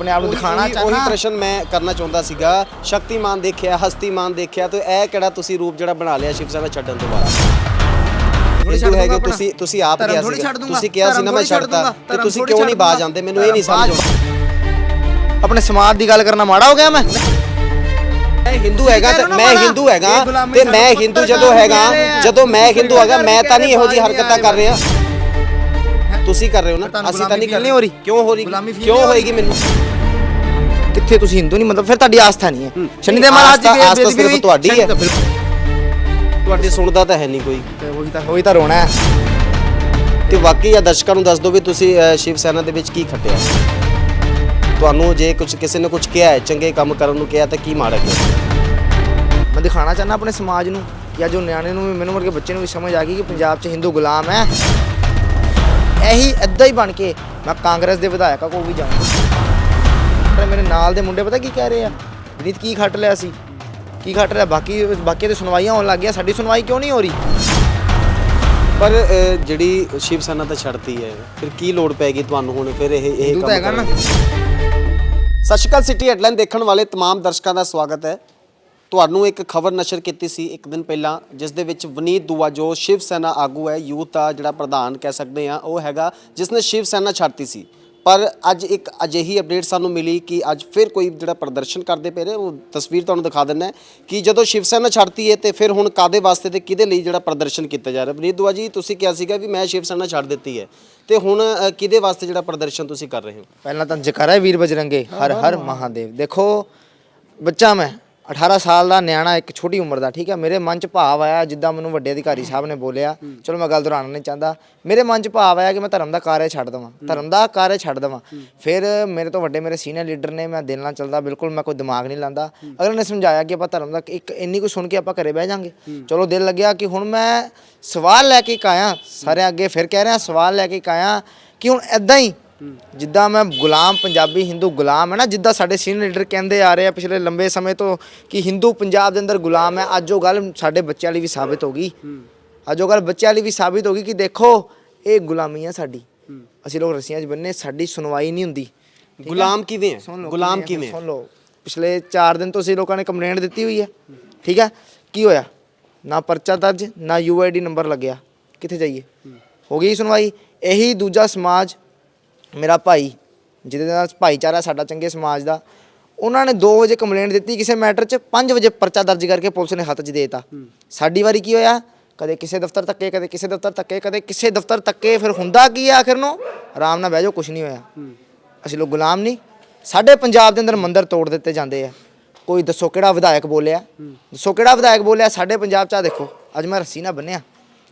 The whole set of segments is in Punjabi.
ਆਪਣੇ ਆਪ ਨੂੰ ਦਿਖਾਣਾ ਉਹੀ- ਉਹੀ ਪ੍ਰਸ਼ਨ ਮੈਂ ਕਰਨਾ ਚਾਹੁੰਦਾ ਸੀਗਾ ਸ਼ਕਤੀਮਾਨ ਦੇਖਿਆ ਹਸਤੀਮਾਨ ਦੇਖਿਆ ਤੇ ਇਹ ਕਿਹੜਾ ਤੁਸੀਂ ਰੂਪ ਜਿਹੜਾ ਬਣਾ ਲਿਆ ਸ਼ਿਵ ਸੈਨਾ ਛੱਡਣ ਤੋਂ ਬਾਅਦ ਛੱਡ ਹੈਗੇ ਤੁਸੀਂ ਤੁਸੀਂ ਆਪ ਕਿਹਾ ਦੂੰਗਾ। ਤੁਸੀਂ ਕਿਹਾ ਸੀ ਨਾ ਮੈਂ ਥੋੜ੍ਹੀ ਛੱਡ ਛੱਡਤਾ ਦੂੰਗਾ। ਤੇ ਤੁਸੀਂ ਕਿਉਂ ਨਹੀਂ ਬਾਜ। ਆਉਂਦੇ ਮੈਨੂੰ ਇਹ ਨਹੀਂ ਸਮਝ ਆਉਂਦਾ ਆਪਣੇ ਸਮਾਜ ਦੀ ਗੱਲ ਕਰਨਾ ਮਾੜਾ ਹੋ ਗਿਆ ਮੈਂ ਮੈਂ ਹਿੰਦੂ ਹੈਗਾ ਤੇ ਮੈਂ। ਹਿੰਦੂ ਹੈਗਾ ਇਹ ਤੇ ਮੈਂ ਹਿੰਦੂ ਜਦੋਂ ਹੈਗਾ। ਜਦੋਂ ਮੈਂ ਹਿੰਦੂ ਹੈਗਾ ਮੈਂ ਤਾਂ ਨਹੀਂ ਇਹੋ ਜੀ ਹਰਕਤਾਂ ਕਰ ਰਿਹਾ ਤੁਸੀਂ ਕਰ ਰਹੇ ਹੋ ਨਾ? ਅਸੀਂ ਤਾਂ ਨਹੀਂ ਗੁਲਾਮੀ ਕਰ feel ਨਹੀਂ ਹੋ ਰਹੀ? ਕਿਉਂ ਹੋ ਰਹੀ? ਕਿਉਂ ਹੋਏਗੀ ਮੈਨੂੰ? ਕਿੱਥੇ ਤੁਸੀਂ ਹਿੰਦੂ ਨਹੀਂ? ਮਤਲਬ ਫਿਰ ਤੁਹਾਡੀ ਆਸਥਾ ਨਹੀਂ ਹੈ। ਸ਼ਨੀ ਦੇ ਮਹਾਰਾਜ ਦੀ ਆਸਥਾ ਸਿਰਫ ਤੁਹਾਡੀ ਹੈ। ਤੁਹਾਡੀ ਸੁਣਦਾ ਤਾਂ ਹੈ ਨਹੀਂ ਕੋਈ। ਉਹੀ ਤਾਂ ਉਹੀ ਤਾਂ ਰੋਣਾ ਹੈ। ਤੇ ਵਾਕਈ ਆ ਦਰਸ਼ਕਾਂ ਨੂੰ ਦੱਸ ਦਿਓ ਵੀ ਤੁਸੀਂ ਸ਼ਿਵ ਸੈਨਾ ਦੇ ਵਿੱਚ ਕੀ ਖੱਟਿਆ। ਤੁਹਾਨੂੰ ਜੇ ਕੁਝ ਕਿਸੇ ਨੇ ਕੁਝ ਕਿਹਾ ਹੈ ਚੰਗੇ ਕੰਮ ਕਰਨ ਨੂੰ ਕਿਹਾ ਤਾਂ ਕੀ ਮਾੜਾ ਕਿਹਾ? ਮੈਂ ਦਿਖਾਣਾ ਚਾਹਨਾ ਆਪਣੇ ਸਮਾਜ ਨੂੰ ਜਾਂ ਜੋ ਨਿਆਣੇ ਨੂੰ ਮੈਨੂੰ ਵਰਗੇ ਬੱਚੇ ਨੂੰ ਵੀ ਸਮਝ ਆ ਗਈ ਕਿ ਪੰਜਾਬ 'ਚ ਹਿੰਦੂ ਗੁਲਾਮ ਹੈ। ਇਹੀ ਐਦਾਂ ਹੀ ਬਣ ਕੇ ਮੈਂ ਕਾਂਗਰਸ ਦੇ ਵਿਧਾਇਕਾਂ ਕੋਲ ਵੀ ਜਾਊਂਗਾ ਪਰ ਮੇਰੇ ਨਾਲ ਦੇ ਮੁੰਡੇ ਪਤਾ ਕੀ ਕਹਿ ਰਹੇ ਆ ਵਿਨੀਤ ਕੀ ਖੱਟ ਲਿਆ ਸੀ ਕੀ ਖੱਟ ਲਿਆ ਬਾਕੀ ਬਾਕੀ ਤੇ ਸੁਣਵਾਈਆਂ ਹੋਣ ਲੱਗ ਗਿਆ ਸਾਡੀ ਸੁਣਵਾਈ ਕਿਉਂ ਨਹੀਂ ਹੋ ਰਹੀ ਪਰ ਅ, ਜਿਹੜੀ ਸ਼ਿਵ ਸੈਨਾ ਤਾਂ ਛੱਡਤੀ ਹੈ ਫਿਰ ਕੀ ਲੋੜ ਪੈ ਗਈ ਤੁਹਾਨੂੰ ਹੁਣ ਫਿਰ ਇਹ ਇਹ ਹਿੰਦੂ ਕੰਮ ਤਾਂ ਹੈਗਾ ਨਾ ਕਰਨ ਦੀ? ਸਤਿ ਸ਼੍ਰੀ ਅਕਾਲ ਸਿਟੀ ਹੈਡਲਾਈਨ ਦੇਖਣ ਵਾਲੇ तमाम ਦਰਸ਼ਕਾਂ ਦਾ ਸਵਾਗਤ ਹੈ ਤੁਹਾਨੂੰ ਇੱਕ ਖਬਰ ਨਸ਼ਰ ਕੀਤੀ ਸੀ ਇੱਕ ਦਿਨ ਪਹਿਲਾਂ ਜਿਸ ਦੇ ਵਿੱਚ ਵਨੀਤ ਦੁਆ ਜੋ ਸ਼ਿਵ ਸੈਨਾ ਆਗੂ ਹੈ ਯੂਥ ਦਾ ਜਿਹੜਾ ਪ੍ਰਧਾਨ ਕਹਿ ਸਕਦੇ ਆ ਉਹ ਹੈਗਾ ਜਿਸ ਨੇ ਸ਼ਿਵ ਸੈਨਾ ਛੱਡਤੀ ਸੀ। ਪਰ ਅੱਜ ਇੱਕ ਅਜਿਹੀ ਅਪਡੇਟ ਸਾਨੂੰ ਮਿਲੀ ਕਿ ਅੱਜ ਫਿਰ ਕੋਈ ਜਿਹੜਾ ਪ੍ਰਦਰਸ਼ਨ ਕਰਦੇ ਪਏ ਨੇ ਉਹ ਤਸਵੀਰ ਤੁਹਾਨੂੰ ਦਿਖਾ ਦਿੰਨਾ ਕਿ ਜਦੋਂ ਸ਼ਿਵ ਸੈਨਾ ਛੱਡਤੀ ਹੈ ਤੇ ਫਿਰ ਹੁਣ ਕਾਦੇ ਵਾਸਤੇ ਤੇ ਕਿਹਦੇ ਲਈ ਜਿਹੜਾ ਪ੍ਰਦਰਸ਼ਨ ਕੀਤਾ ਜਾ ਰਿਹਾ? ਵਨੀਤ ਦੁਆ ਜੀ ਤੁਸੀਂ ਕਿਹਾ ਸੀਗਾ ਵੀ ਮੈਂ ਸ਼ਿਵ ਸੈਨਾ ਛੱਡ ਦਿੱਤੀ ਹੈ। ਤੇ ਹੁਣ ਅ, ਕਿਹਦੇ ਵਾਸਤੇ ਜਿਹੜਾ ਪ੍ਰਦਰਸ਼ਨ ਤੁਸੀਂ ਕਰ ਰਹੇ ਹੋ? ਪਹਿਲਾਂ ਤਾਂ ਜਕਾਰਾ ਹੈ ਵੀਰ ਬਜਰੰਗੇ ਹਰ ਹਰ ਮਹਾਦੇਵ। ਦੇਖੋ ਬੱਚਾ ਮੈਂ। 18 ਸਾਲ ਦਾ ਨਿਆਣਾ ਇੱਕ ਛੋਟੀ ਉਮਰ ਦਾ ਠੀਕ ਹੈ? ਮੇਰੇ ਮਨ 'ਚ ਭਾਵ ਆਇਆ ਜਿੱਦਾਂ ਮੈਨੂੰ ਵੱਡੇ ਅਧਿਕਾਰੀ ਸਾਹਿਬ ਨੇ ਬੋਲਿਆ ਚਲੋ ਮੈਂ ਗੱਲ ਦੁਹਰਾਉਣਾ ਨਹੀਂ ਚਾਹੁੰਦਾ। ਮੇਰੇ ਮਨ 'ਚ ਭਾਵ ਆਇਆ ਕਿ ਮੈਂ ਧਰਮ ਦਾ ਕਾਰਜ ਛੱਡ ਦਵਾਂ। ਧਰਮ ਦਾ ਕਾਰਜ ਛੱਡ ਦਵਾਂ। ਫਿਰ ਮੇਰੇ ਤੋਂ ਵੱਡੇ ਮੇਰੇ ਸੀਨੀਅਰ ਲੀਡਰ ਨੇ ਮੈਂ ਦਿਲ ਨਾਲ ਚੱਲਦਾ ਬਿਲਕੁਲ ਮੈਂ ਕੋਈ ਦਿਮਾਗ ਨਹੀਂ ਲਾਂਦਾ ਅਗਲੇ ਨੇ ਸਮਝਾਇਆ ਕਿ ਆਪਾਂ ਧਰਮ ਦਾ ਇੱਕ ਇੰਨੀ ਕੁ ਸੁਣ ਕੇ ਆਪਾਂ ਘਰੇ ਬਹਿ ਜਾਾਂਗੇ। ਚਲੋ ਦਿਲ ਲੱਗਿਆ ਕਿ ਹੁਣ ਮੈਂ ਸਵਾਲ ਲੈ ਕੇ ਆਇਆ। ਸਾਰਿਆਂ ਅੱਗੇ ਫਿਰ ਕਹਿ ਰਿਹਾ ਸਵਾਲ ਲੈ ਕੇ ਆਇਆ ਕਿ ਹੁਣ ਐਦਾਂ ਹੀ ਜਿੱਦਾਂ ਮੈਂ ਗੁਲਾਮ ਪੰਜਾਬੀ ਹਿੰਦੂ ਗੁਲਾਮ ਹੈ ਨਾ ਜਿੱਦਾਂ ਸਾਡੇ ਸੀਨੀਅਰ ਲੀਡਰ ਕਹਿੰਦੇ ਆ ਰਹੇ ਆ ਪਿਛਲੇ ਲੰਬੇ ਸਮੇਂ ਤੋਂ ਕਿ ਹਿੰਦੂ ਪੰਜਾਬ ਦੇ ਅੰਦਰ ਗੁਲਾਮ ਹੈ ਅੱਜ ਉਹ ਗੱਲ ਸਾਡੇ ਬੱਚਿਆਂ ਲਈ ਵੀ ਸਾਬਿਤ ਹੋ ਗਈ। ਅੱਜ ਉਹ ਗੱਲ ਬੱਚਿਆਂ ਲਈ ਵੀ ਸਾਬਿਤ ਹੋ ਗਈ ਕਿ ਦੇਖੋ ਇਹ ਗੁਲਾਮੀ ਹੈ ਸਾਡੀ। ਅਸੀਂ ਲੋਕ ਰਸੀਆਂ 'ਚ ਬੰਨੇ ਸਾਡੀ ਸੁਣਵਾਈ ਨਹੀਂ ਹੁੰਦੀ। ਗੁਲਾਮ ਕਿਵੇਂ ਹੈ? ਗੁਲਾਮ ਕਿਵੇਂ ਕਿਵੇਂ ਹੈ? ਸੁਣ ਲਓ। ਪਿਛਲੇ 4 ਦਿਨ ਤੋਂ ਅਸੀਂ ਲੋਕਾਂ ਨੇ ਕੰਪਲੇਂਟ ਦਿੱਤੀ ਹੋਈ ਹੈ। ਠੀਕ ਹੈ ਕੀ ਹੋਇਆ? ਨਾ ਪਰਚਾ ਦਰਜ ਨਾ ਯੂਆਈਡੀ ਨੰਬਰ ਲੱਗਿਆ। ਕਿੱਥੇ ਜਾਈਏ? ਹੋ ਗਈ ਸੁਣਵਾਈ? ਇਹੀ ਦੂਜਾ ਸਮਾਜ ਮੇਰਾ ਭਾਈ ਜਿਹਦੇ ਨਾਲ ਭਾਈਚਾਰਾ ਸਾਡਾ ਚੰਗੇ ਸਮਾਜ ਦਾ ਉਹਨਾਂ ਨੇ 2 ਵਜੇ ਕੰਪਲੇਂਟ ਦਿੱਤੀ ਕਿਸੇ ਮੈਟਰ 'ਚ 5 ਵਜੇ ਪਰਚਾ ਦਰਜ ਕਰਕੇ ਪੁਲਿਸ ਨੇ ਹੱਥ 'ਚ ਦਿੱਤਾ। ਸਾਡੀ ਵਾਰੀ ਕੀ ਹੋਇਆ? ਕਦੇ ਕਿਸੇ ਦਫ਼ਤਰ ਧੱਕੇ ਕਦੇ ਕਿਸੇ ਦਫ਼ਤਰ ਧੱਕੇ ਕਦੇ ਕਿਸੇ ਦਫ਼ਤਰ ਧੱਕੇ ਫਿਰ ਹੁੰਦਾ ਕੀ ਆ ਆਖਿਰ ਨੂੰ ਆਰਾਮ ਨਾਲ ਬਹਿ ਜਾਓ ਕੁਝ ਨਹੀਂ ਹੋਇਆ। ਅਸੀਂ ਲੋਕ ਗੁਲਾਮ ਨਹੀਂ। ਸਾਡੇ ਪੰਜਾਬ ਦੇ ਅੰਦਰ ਮੰਦਿਰ ਤੋੜ ਦਿੱਤੇ ਜਾਂਦੇ ਆ। ਕੋਈ ਦੱਸੋ ਕਿਹੜਾ ਵਿਧਾਇਕ ਬੋਲਿਆ? ਦੱਸੋ ਕਿਹੜਾ ਵਿਧਾਇਕ ਬੋਲਿਆ? ਸਾਡੇ ਪੰਜਾਬ 'ਚ ਆ ਦੇਖੋ ਅੱਜ ਮੈਂ ਰੱਸੀ ਨਾ ਬੰਨਿਆ।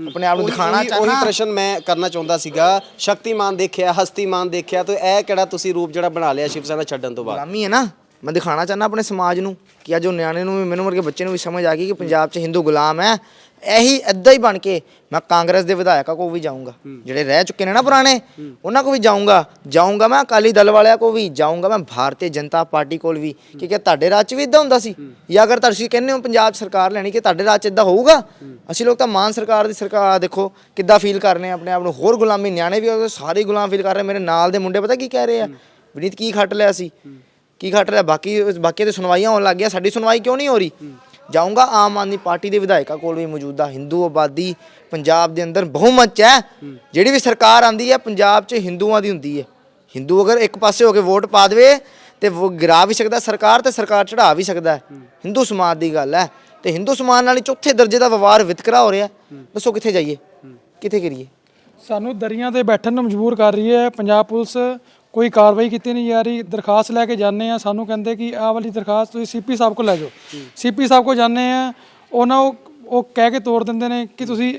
ਆਪਣੇ ਆਪ ਨੂੰ ਦਿਖਾਣਾ ਉਹੀ- ਉਹੀ ਚਾਹਨਾ ਪ੍ਰਸ਼ਨ ਮੈਂ ਕਰਨਾ ਚਾਹੁੰਦਾ ਸੀਗਾ। ਸ਼ਕਤੀਮਾਨ ਦੇਖਿਆ ਹਸਤੀਮਾਨ ਦੇਖਿਆ ਤੇ ਇਹ ਕਿਹੜਾ ਤੁਸੀਂ ਰੂਪ ਜਿਹੜਾ ਬਣਾ ਲਿਆ ਸ਼ਿਵ ਸੈਨਾ ਛੱਡਣ ਤੋਂ ਬਾਅਦ? ਗੁਲਾਮੀ ਹੈ ਨਾ। ਮੈਂ ਦਿਖਾਣਾ ਚਾਹਨਾ ਆਪਣੇ ਸਮਾਜ ਨੂੰ ਕਿ ਅੱਜ ਉਹ ਨਿਆਣੇ ਨੂੰ ਵੀ ਮੈਨੂੰ ਵਰਗੇ ਬੱਚੇ ਨੂੰ ਵੀ ਸਮਝ ਆ ਗਈ ਕਿ ਪੰਜਾਬ 'ਚ ਹਿੰਦੂ ਗੁਲਾਮ ਹੈ। ਇਹੀ ਐਦਾਂ ਹੀ ਬਣ ਕੇ ਮੈਂ ਕਾਂਗਰਸ ਦੇ ਵਿਧਾਇਕਾਂ ਕੋਲ ਵੀ ਜਾਊਂਗਾ। ਜਿਹੜੇ ਰਹਿ ਚੁੱਕੇ ਨੇ ਨਾ ਪੁਰਾਣੇ ਉਹਨਾਂ ਕੋਲ ਵੀ ਜਾਊਂਗਾ। ਜਾਊਂਗਾ ਮੈਂ ਅਕਾਲੀ ਦਲ ਵਾਲਿਆਂ ਕੋਲ ਵੀ ਜਾਊਂਗਾ ਮੈਂ ਭਾਰਤੀ ਜਨਤਾ ਪਾਰਟੀ ਕੋਲ ਵੀ। ਕਿ ਕਿ ਤੁਹਾਡੇ ਰਾਜ 'ਚ ਵੀ ਇਦਾਂ ਹੁੰਦਾ ਸੀ। ਜਾਂ ਅਗਰ ਤੁਸੀਂ ਕਹਿੰਦੇ ਹੋ ਪੰਜਾਬ ਸਰਕਾਰ ਲੈਣੀ ਕਿ ਤੁਹਾਡੇ ਰਾਜ 'ਚ ਇਦਾਂ ਹੋਊਗਾ ਅਸੀਂ ਲੋਕ ਤਾਂ ਮਾਨ ਸਰਕਾਰ ਦੀ ਸਰਕਾਰ ਦੇਖੋ ਕਿੱਦਾਂ ਫੀਲ ਕਰ ਰਹੇ ਆ ਆਪਣੇ ਆਪ ਨੂੰ। ਹੋਰ ਗੁਲਾਮੀ ਨਿਆਣੇ ਵੀ ਸਾਰੇ ਗੁਲਾਮ ਫੀਲ ਕਰ ਰਹੇ ਮੇਰੇ ਨਾਲ ਦੇ ਮੁੰਡੇ ਪਤਾ ਕੀ ਕਹਿ ਰਹੇ ਆ? ਵਿਨੀਤ ਕੀ ਖੱਟ ਲਿਆ ਸੀ? ਕੀ ਘਟ ਰਿਹਾ ਬਾਕੀ ਬਾਕੀ ਤੇ ਸੁਣਵਾਈਆਂ ਹੋਣ ਲੱਗ ਗਿਆ ਸਾਡੀ ਸੁਣਵਾਈ ਕਿਉਂ ਨਹੀਂ ਹੋ ਰਹੀ? ਜਾਊਂਗਾ ਆਮ ਆਦਮੀ ਪਾਰਟੀ ਦੇ ਵਿਧਾਇਕਾਂ ਕੋਲ ਵੀ ਮੌਜੂਦਾ ਹਿੰਦੂ ਆਬਾਦੀ ਪੰਜਾਬ ਦੇ ਅੰਦਰ ਬਹੁਮਤ 'ਚ ਹੈ। ਜਿਹੜੀ ਵੀ ਸਰਕਾਰ ਆਂਦੀ ਹੈ ਪੰਜਾਬ 'ਚ ਹਿੰਦੂਆਂ ਦੀ ਹੁੰਦੀ ਹੈ। ਹਿੰਦੂ ਅਗਰ ਇੱਕ ਪਾਸੇ ਹੋ ਕੇ ਵੋਟ ਪਾ ਦੇਵੇ ਤੇ ਉਹ ਗਿਰਾ ਵੀ ਸਕਦਾ ਸਰਕਾਰ ਤੇ ਸਰਕਾਰ ਚੜਾ ਵੀ ਸਕਦਾ ਹੈ। ਹਿੰਦੂ ਸਮਾਜ ਦੀ ਗੱਲ ਹੈ। ਤੇ ਹਿੰਦੂ ਸਮਾਜ ਨਾਲ ਚੌਥੇ ਦਰਜੇ ਦਾ ਵਿਵਹਾਰ ਵਿਤਕਰਾ ਹੋ ਰਿਹਾ ਦੱਸੋ ਕਿੱਥੇ ਜਾਈਏ? ਕਿੱਥੇ ਕਰੀਏ ਸਾਨੂੰ ਦਰੀਆਂ ਤੇ ਬੈਠਣ ਨੂੰ ਮਜਬੂਰ ਕਰ ਰਹੀ ਹੈ ਪੰਜਾਬ ਪੁਲਿਸ। ਕੋਈ ਕਾਰਵਾਈ ਕੀਤੀ ਨਹੀਂ ਜਾ ਰਹੀ ਦਰਖਾਸਤ ਲੈ ਕੇ ਜਾਂਦੇ ਆ ਸਾਨੂੰ ਕਹਿੰਦੇ ਕਿ ਆਹ ਵਾਲੀ ਦਰਖਾਸਤ ਤੁਸੀਂ ਸੀਪੀ ਸਾਹਿਬ ਕੋਲ ਲੈ ਜਾਓ। ਸੀਪੀ ਸਾਹਿਬ ਕੋਲ ਜਾਂਦੇ ਆ ਉਹਨਾਂ ਉਹ ਉਹ ਕਹਿ ਕੇ ਤੋੜ ਦਿੰਦੇ ਨੇ ਕਿ ਤੁਸੀਂ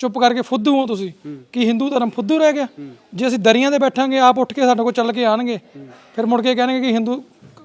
ਚੁੱਪ ਕਰਕੇ ਫੁੱਦੂ ਹੋ ਤੁਸੀਂ। ਕਿ ਹਿੰਦੂ ਧਰਮ ਫੁੱਦੂ ਰਹਿ ਗਿਆ। ਜੇ ਅਸੀਂ ਦਰੀਆਂ ਤੇ ਬੈਠਾਂਗੇ ਆਪ ਉੱਠ ਕੇ ਸਾਡੇ ਕੋਲ ਚੱਲ ਕੇ ਆਣਗੇ। ਫਿਰ ਮੁੜ ਕੇ ਕਹਿਣਗੇ ਕਿ ਹਿੰਦੂ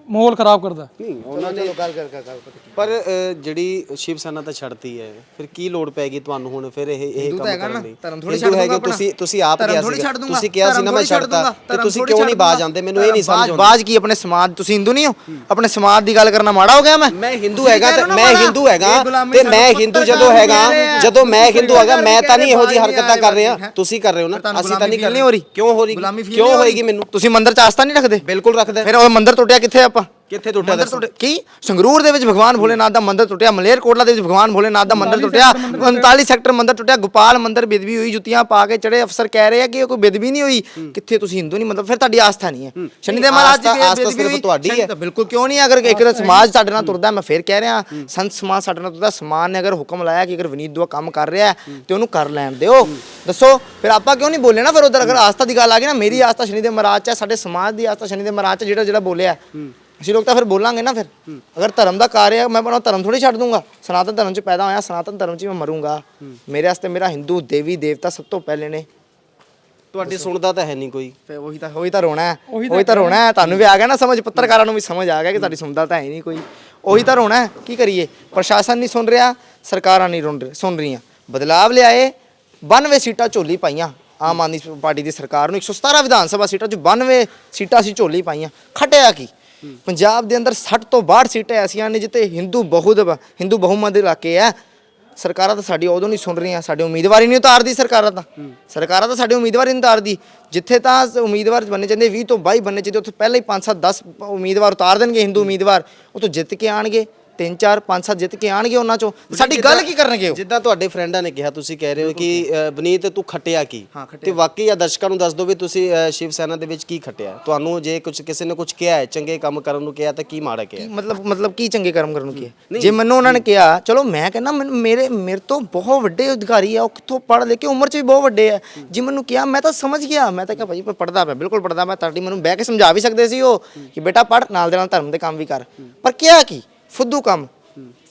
ਮਾਹੌਲ ਖਰਾਬ ਕਰਦਾ। ਨਹੀਂ ਉਹਨਾਂ ਨੇ ਗੱਲ ਕਰ ਕਰ ਕਰ ਪਰ ਅ, ਜਿਹੜੀ ਸ਼ਿਵ ਸੈਨਾ ਤਾਂ ਛੱਡਤੀ ਹੈ ਫਿਰ ਕੀ ਲੋੜ ਪੈਗੀ ਤੁਹਾਨੂੰ ਹੁਣ? ਫਿਰ ਇਹ ਇਹ ਕੰਮ ਕਰਨ ਲਈ। ਧਰਮ ਹਿੰਦੂ ਛੱਡ ਦੂੰਗਾ ਤੁਸੀਂ। ਤੁਸੀਂ ਆਪ ਕਿਹਾ ਦੂੰਗਾ, ਤੁਸੀਂ ਕਿਹਾ ਸੀ ਨਾ ਮੈਂ ਛੱਡਤਾ। ਤੇ ਤੁਸੀਂ ਕਿਉਂ ਨਹੀਂ ਬਾਜ। ਆਉਂਦੇ ਮੈਨੂੰ ਇਹ ਨਹੀਂ ਸਮਝ ਆਉਂਦੀ। ਬਾਜ ਕੀ ਆਪਣੇ ਸਮਾਜ ਤੁਸੀਂ ਹਿੰਦੂ ਨਹੀਂ ਹੋ? ਆਪਣੇ ਸਮਾਜ ਦੀ ਗੱਲ ਕਰਨਾ ਮਾੜਾ ਹੋ ਗਿਆ ਮੈਂ? ਮੈਂ ਹਿੰਦੂ ਹੈਗਾ ਤੇ ਮੈਂ। ਹਿੰਦੂ ਹੈਗਾ ਤੇ ਮੈਂ ਹਿੰਦੂ ਜਦੋਂ ਹੈਗਾ। ਜਦੋਂ ਮੈਂ ਹਿੰਦੂ ਹੈਗਾ ਮੈਂ ਤਾਂ ਨਹੀਂ ਇਹੋ ਜੀ ਹਰਕਤਾਂ ਕਰ ਰਿਹਾ ਤੁਸੀਂ ਕਰ ਰਹੇ ਹੋ ਨਾ। ਅਸੀਂ ਤਾਂ ਨਹੀਂ ਕਰ ਰਹੀ। ਕਿਉਂ ਹੋ ਰਹੀ। ਕਿਉਂ ਹੋਏਗੀ? ਮੈਨੂੰ ਤੁਸੀਂ ਮੰਦਿਰ ਚ ਆਸਥਾ ਨਹੀਂ ਰੱਖਦੇ? ਬਿਲਕੁਲ ਰੱਖਦਾ। ਫਿਰ ਉਹ ਮੰਦਿਰ ਟੁੱਟਿਆ ਕਿੱਥੇ ਆਪਾਂ ਕਿੱਥੇ ਟੁੱਟਿਆ ਮੰਦਿਰ ਟੁੱਟਿਆ ਕੀ? ਸੰਗਰੂਰ ਦੇ ਵਿੱਚ ਭਗਵਾਨ ਭੋਲੇਨਾਥ ਦਾ ਮੰਦਿਰ ਟੁੱਟਿਆ ਮਲੇਰਕੋਟਲਾ ਦੇ ਵਿੱਚ ਭਗਵਾਨ ਭੋਲੇਨਾਥ ਦਾ ਮੰਦਿਰ ਟੁੱਟਿਆ 39 ਸੈਕਟਰ ਮੰਦਿਰ ਟੁੱਟਿਆ ਗੋਪਾਲ ਮੰਦਿਰ ਬਿਦਵੀ ਹੋਈ ਜੁੱਤੀਆਂ ਪਾ ਕੇ ਚੜੇ ਅਫਸਰ ਕਹਿ ਰਹੇ ਆ ਕਿ ਇਹ ਕੋਈ ਬਿਦਵੀ ਨਹੀਂ ਹੋਈ। ਕਿੱਥੇ ਤੁਸੀਂ ਹਿੰਦੂ ਨਹੀਂ ਮਤਲਬ ਫਿਰ ਤੁਹਾਡੀ ਆਸਥਾ ਨਹੀਂ ਹੈ। ਸ਼ਨੀ ਦੇ ਮਹਾਰਾਜ ਦੀ ਆਸਥਾ ਬੇਦਬੀ ਸਿਰਫ ਤੁਹਾਡੀ ਹੈ। ਤਾਂ ਬਿਲਕੁਲ ਕਿਉਂ ਨਹੀਂ? ਅਗਰ ਇੱਕ ਤਾਂ ਸਮਾਜ ਸਾਡੇ ਨਾਲ ਤੁਰਦਾ ਮੈਂ ਫਿਰ ਕਹਿ ਰਿਹਾ। ਸੰਤ ਸਮਾਜ ਸਾਡੇ ਨਾਲ ਤੁਰਦਾ ਸਮਾਜ ਨੇ ਅਗਰ ਹੁਕਮ ਲਾਇਆ ਕਿ ਅਗਰ ਵਿਨੀਤ ਦੁਆ ਕੰਮ ਕਰ ਰਿਹਾ ਹੈ, ਤੇ ਉਹਨੂੰ ਕਰ ਲੈਣ ਦਿਓ। ਦੱਸੋ ਫਿਰ ਆਪਾਂ ਕਿਉਂ ਨਹੀਂ ਬੋਲੇ ਨਾ? ਫਿਰ ਉਧਰ ਅਗਰ ਆਸਥਾ ਦੀ ਗੱਲ ਆ ਗਈ ਨਾ ਮੇਰੀ ਆਸਥਾ ਸ਼ਨੀ ਦੇ ਮਹਾਰਾਜ ਚ ਹੈ ਸਾਡੇ ਸਮਾਜ ਦੀ ਆਸਥਾ ਸ਼ਨੀ ਦੇ ਮਹਾਰਾਜ ਚ ਜਿਹੜਾ ਜਿਹੜਾ ਬੋਲਿਆ ਅਸੀਂ ਲੋਕ ਤਾਂ ਫਿਰ ਬੋਲਾਂਗੇ ਨਾ ਫਿਰ। ਅਗਰ ਧਰਮ ਦਾ ਕਾਰਜ ਹੈ ਮੈਂ ਬਣਾ ਧਰਮ ਥੋੜੀ ਛੱਡ ਦੂੰਗਾ। ਸਨਾਤਨ ਧਰਮ ਚ ਪੈਦਾ ਹੋਇਆ ਸਨਾਤਨ ਧਰਮ ਚ ਮੈਂ ਮਰੂੰਗਾ। ਮੇਰੇ ਵਾਸਤੇ ਮੇਰਾ ਹਿੰਦੂ ਦੇਵੀ ਦੇਵਤਾ ਸਭ ਤੋਂ ਪਹਿਲੇ ਨੇ। ਤੁਹਾਡੀ ਸੁਣਦਾ ਤਾਂ ਹੈ ਨਹੀਂ ਕੋਈ। ਫੇ ਉਹੀ ਤਾਂ ਉਹੀ ਤਾਂ ਰੋਣਾ ਹੈ। ਉਹੀ ਤਾਂ ਰੋਣਾ ਹੈ। ਤੁਹਾਨੂੰ ਵੀ ਆ ਗਿਆ ਨਾ ਸਮਝ ਪੱਤਰਕਾਰਾਂ ਨੂੰ ਵੀ ਸਮਝ ਆ ਗਿਆ ਕਿ ਤੁਹਾਡੀ ਸੁਣਦਾ ਤਾਂ ਹੈ ਨਹੀਂ ਕੋਈ। ਉਹੀ ਤਾਂ ਰੋਣਾ ਹੈ। ਕੀ ਕਰੀਏ? ਪ੍ਰਸ਼ਾਸਨ ਨਹੀਂ ਸੁਣ ਰਿਹਾ ਸਰਕਾਰਾਂ ਨਹੀਂ ਸੁਣ ਰਹੀਆਂ। ਬਦਲਾਵ ਲਿਆਏ 92 ਸੀਟਾਂ ਝੋਲੀ ਪਾਈਆਂ। ਆਮ ਆਦਮੀ ਪਾਰਟੀ ਦੀ ਸਰਕਾਰ ਨੂੰ 117 ਵਿਧਾਨ ਸਭਾ ਸੀਟਾਂ ਚ 92 ਸੀਟਾਂ ਅਸੀਂ ਝੋਲੀ ਪਾਈਆਂ। ਖਟਿਆ ਕੀ? ਪੰਜਾਬ ਦੇ ਅੰਦਰ 60 ਤੋਂ 62 ਸੀਟਾਂ ਐਸੀਆਂ ਨੇ ਜਿੱਤੇ ਹਿੰਦੂ ਬਹੁਤ ਹਿੰਦੂ ਬਹੁਮਤ ਦੇ ਇਲਾਕੇ ਆ। ਸਰਕਾਰਾਂ ਤਾਂ ਸਾਡੀ ਉਦੋਂ ਨਹੀਂ ਸੁਣ ਰਹੀਆਂ ਸਾਡੇ ਉਮੀਦਵਾਰ ਹੀ ਨਹੀਂ ਉਤਾਰਦੀ ਸਰਕਾਰਾਂ ਤਾਂ। ਸਰਕਾਰਾਂ ਤਾਂ ਸਾਡੇ ਉਮੀਦਵਾਰ ਹੀ ਨਹੀਂ ਉਤਾਰਦੀ। ਜਿੱਥੇ ਤਾਂ ਉਮੀਦਵਾਰ ਬਣਨੇ ਚਾਹੀਦੇ 20 ਤੋਂ 22 ਬਣਨੇ ਚਾਹੀਦੇ ਉੱਥੇ ਪਹਿਲਾਂ ਹੀ 5 7 10 ਉਮੀਦਵਾਰ ਉਤਾਰ ਦੇਣਗੇ ਹਿੰਦੂ ਉਮੀਦਵਾਰ। ਉਹ ਤੋਂ ਜਿੱਤ ਕੇ ਆਣਗੇ। 3 4 5 7 ਜਿੱਤ ਕੇ ਆਣਗੇ ਉਹਨਾਂ ਚੋਂ। ਸਾਡੀ ਗੱਲ ਕੀ ਕਰਨਗੇ ਉਹ? ਜਿੱਦਾਂ ਤੁਹਾਡੇ ਫਰੈਂਡਾਂ ਨੇ ਕਿਹਾ ਤੁਸੀਂ ਕਹਿ ਰਹੇ ਹੋ ਕਿ ਅ, ਬਨੀਤ ਤੂੰ ਖੱਟਿਆ ਕੀ। ਤੇ ਵਾਕਈ ਆ ਦਰਸ਼ਕਾਂ ਨੂੰ ਦੱਸ ਦਿਓ ਵੀ ਤੁਸੀਂ ਅ, ਸ਼ਿਵ ਸੈਨਾ ਦੇ ਵਿੱਚ ਕੀ ਖੱਟਿਆ। ਤੁਹਾਨੂੰ ਜੇ ਕੁਝ ਕਿਸੇ ਨੇ ਕੁਝ ਕਿਹਾ ਹੈ ਚੰਗੇ ਕੰਮ ਕਰਨ ਨੂੰ ਕਿਹਾ ਤਾਂ ਕੀ ਮਾੜਾ ਕਿਹਾ? ਮਤਲਬ ਮਤਲਬ ਕੀ ਚੰਗੇ ਕਰਮ ਕਰਨ ਨੂੰ ਕੀ ਹੈ ਜੇ ਮੈਨੂੰ ਉਹਨਾਂ ਨੇ ਕਿਹਾ ਚਲੋ ਮੈਂ ਕਹਿੰਦਾ ਮੈਨੂੰ ਮੇਰੇ ਮੇਰੇ ਤੋਂ ਬਹੁਤ ਵੱਡੇ ਅਧਿਕਾਰੀ ਆ ਉਹ ਕਿੱਥੋਂ ਪੜ੍ਹ ਲੈ ਕੇ ਉਮਰ 'ਚ ਵੀ ਬਹੁਤ ਵੱਡੇ ਆ। ਜੇ ਮੈਨੂੰ ਕਿਹਾ ਮੈਂ ਤਾਂ ਸਮਝ ਗਿਆ। ਮੈਂ ਤਾਂ ਕਿਹਾ ਭਾਜੀ ਮੈਂ ਪੜਦਾ ਪਿਆ ਬਿਲਕੁਲ ਪੜਦਾ ਮੈਂ ਤੁਹਾਡੀ ਮੈਨੂੰ ਬਹਿ ਕੇ ਸਮਝਾ ਵੀ ਸਕਦੇ ਸੀ ਉਹ ਕਿ ਬੇਟਾ ਪੜ੍ਹ ਨਾਲ ਦੇ ਨਾਲ ਧਰਮ ਦੇ ਕੰਮ ਵੀ ਕਰ। ਪਰ ਕਿਹਾ ਕੀ? ਫੁੱਦੂ ਕੰਮ।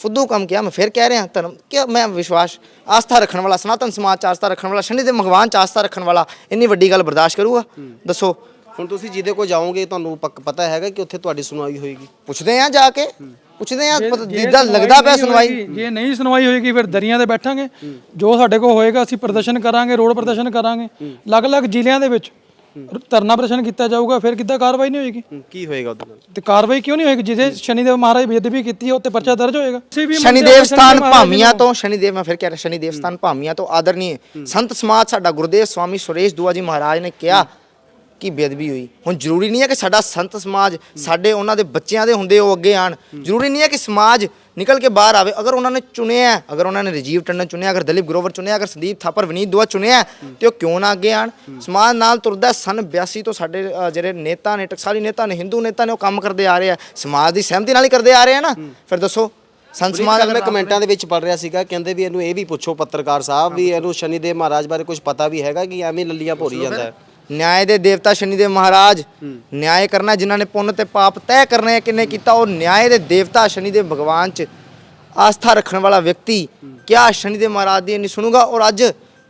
ਫੁੱਦੂ ਕੰਮ ਕਿਹਾ ਮੈਂ ਫਿਰ ਕਹਿ ਰਿਹਾ ਧਰਮ ਕਿ ਮੈਂ ਵਿਸ਼ਵਾਸ ਆਸਥਾ ਰੱਖਣ ਵਾਲਾ ਸਨਾਤਨ ਸਮਾਜ 'ਚ ਆਸਥਾ ਰੱਖਣ ਵਾਲਾ ਸ਼ਨੀ ਦੇ ਭਗਵਾਨ 'ਚ ਆਸਥਾ ਰੱਖਣ ਵਾਲਾ ਇੰਨੀ ਵੱਡੀ ਗੱਲ ਬਰਦਾਸ਼ਤ ਕਰੂਗਾ? ਦੱਸੋ। ਹੁਣ ਤੁਸੀਂ ਜਿਹਦੇ ਕੋਲ ਜਾਓਗੇ ਤੁਹਾਨੂੰ ਪੱਕ ਪਤਾ ਹੈਗਾ ਕਿ ਉੱਥੇ ਤੁਹਾਡੀ ਸੁਣਵਾਈ ਹੋਏਗੀ। ਪੁੱਛਦੇ ਆ ਜਾ ਕੇ। ਪੁੱਛਦੇ ਆ ਜਿੱਦਾਂ ਲੱਗਦਾ ਪਿਆ ਸੁਣਵਾਈ। ਜੇ ਨਹੀਂ ਸੁਣਵਾਈ ਹੋਏਗੀ ਫਿਰ ਦਰੀਆਂ ਤੇ ਬੈਠਾਂਗੇ। ਜੋ ਸਾਡੇ ਕੋਲ ਹੋਏਗਾ ਅਸੀਂ ਪ੍ਰਦਰਸ਼ਨ ਕਰਾਂਗੇ ਰੋਡ ਪ੍ਰਦਰਸ਼ਨ ਕਰਾਂਗੇ। ਅਲੱਗ-ਅਲੱਗ ਜ਼ਿਲ੍ਹਿਆਂ ਦੇ ਵਿੱਚ ਧਰਨਾ ਪ੍ਰਦਰਸ਼ਨ ਕੀਤਾ ਜਾਊਗਾ ਫਿਰ ਕਿੱਦਾਂ ਕਾਰਵਾਈ ਨਹੀਂ ਹੋਏਗੀ? ਹੂੰ, ਕੀ ਹੋਏਗਾ ਉਹਦੇ ਨਾਲ? ਤੇ ਕਾਰਵਾਈ ਕਿਉਂ ਨਹੀਂ ਹੋਏਗੀ? ਜਿਹਦੇ ਸ਼ਨੀਦੇਵ ਮਹਾਰਾਜ ਬੇਅਦਬੀ ਕੀਤੀ ਹੈ ਉੱਤੇ ਪਰਚਾ ਦਰਜ ਹੋਏਗਾ। ਤੁਸੀਂ ਵੀ ਸ਼ਨੀ ਮੰਨਦੇ ਹੋ ਦੇਵ ਸ਼ਨੀ ਸਥਾਨ ਭਾਮੀਆਂ। ਤੋਂ ਸ਼ਨੀ ਦੇਵ ਮੈਂ ਫਿਰ ਕਹਿ ਰਿਹਾ ਸ਼ਨੀ ਦੇਵ ਸਥਾਨ ਭਾਮੀਆਂ ਤੋਂ ਆਦਰਨੀय ਸੰਤ ਸਮਾਜ ਸਾਡਾ ਗੁਰਦੇਵ ਸਵਾਮੀ ਸੁਰੇਸ਼ ਦੁਆ ਜੀ ਮਹਾਰਾਜ ਨੇ ਕਿਹਾ ਕਿ ਬੇਅਦਬੀ ਹੋਈ। ਹੁਣ ਜ਼ਰੂਰੀ ਨਹੀਂ ਹੈ ਕਿ ਸਾਡਾ ਸੰਤ ਸਮਾਜ ਸਾਡੇ ਉਹਨਾਂ ਦੇ ਬੱਚਿਆਂ ਦੇ ਹੁੰਦੇ ਉਹ ਅੱਗੇ ਆਣ। ਜ਼ਰੂਰੀ ਨਹੀਂ ਹੈ ਕਿ ਸਮਾਜ ਨਿਕਲ ਕੇ ਬਾਹਰ ਆਵੇ। ਅਗਰ ਉਹਨਾਂ ਨੇ ਚੁਣਿਆ ਹੈ, ਅਗਰ ਉਹਨਾਂ ਨੇ ਰਜੀਵ ਟੰਡਨ ਚੁਣਿਆ ਅਗਰ ਦਲੀਪ ਗਰੋਵਰ ਚੁਣਿਆ ਅਗਰ ਸੰਦੀਪ ਥਾਪਰ ਵਿਨੀਤ ਦੁਆ ਚੁਣਿਆ ਹੈ, ਤੇ ਉਹ ਕਿਉਂ ਨਾ ਅੱਗੇ ਆਣ? ਸਮਾਜ ਨਾਲ ਤੁਰਦਾ ਸਨ 82 ਤੋਂ ਸਾਡੇ ਅ, ਜਿਹੜੇ ਨੇਤਾ ਨੇ ਟਕਸਾਲੀ ਨੇਤਾ ਨੇ ਹਿੰਦੂ ਨੇਤਾ ਨੇ ਉਹ ਕੰਮ ਕਰਦੇ ਆ ਰਹੇ ਆ। ਸਮਾਜ ਦੀ ਸਹਿਮਤੀ ਨਾਲ ਹੀ ਕਰਦੇ ਆ ਰਹੇ ਆ ਨਾ? ਫਿਰ ਦੱਸੋ ਸੰਤ ਸਮਾਜ ਮੈਂ ਕਮੈਂਟਾਂ ਦੇ ਵਿੱਚ ਪੜ ਰਿਹਾ ਸੀਗਾ ਕਹਿੰਦੇ ਵੀ ਇਹਨੂੰ ਇਹ ਵੀ ਪੁੱਛੋ ਪੱਤਰਕਾਰ ਸਾਹਿਬ ਵੀ ਇਹਨੂੰ ਸ਼ਨੀ ਦੇਵ ਮਹਾਰਾਜ ਬਾਰੇ ਕੁਝ ਪਤਾ ਵੀ ਹੈਗਾ ਕਿ ਐਵੇਂ ਲੱਲੀਆਂ ਭੋਰੀ ਜਾਂਦਾ ਹੈ। ਨਿਆਂ ਦੇ ਦੇਵਤਾ ਸ਼ਨੀ ਦੇ ਮਹਾਰਾਜ ਨਿਆਂ ਕਰਨਾ ਜਿਨ੍ਹਾਂ ਨੇ ਪੁੰਨ ਤੇ ਪਾਪ ਤੈਅ ਕਰਨੇ ਆ ਕਿੰਨੇ ਕੀਤਾ? ਉਹ ਨਿਆਂ ਦੇ ਦੇਵਤਾ ਸ਼ਨੀ ਦੇ ਭਗਵਾਨ ਚ ਆਸਥਾ ਰੱਖਣ ਵਾਲਾ ਵਿਅਕਤੀ ਕਿਆ ਸ਼ਨੀ ਦੇ ਮਹਾਰਾਜ ਦੀ ਨਹੀਂ ਸੁਣੂਗਾ? ਔਰ ਅੱਜ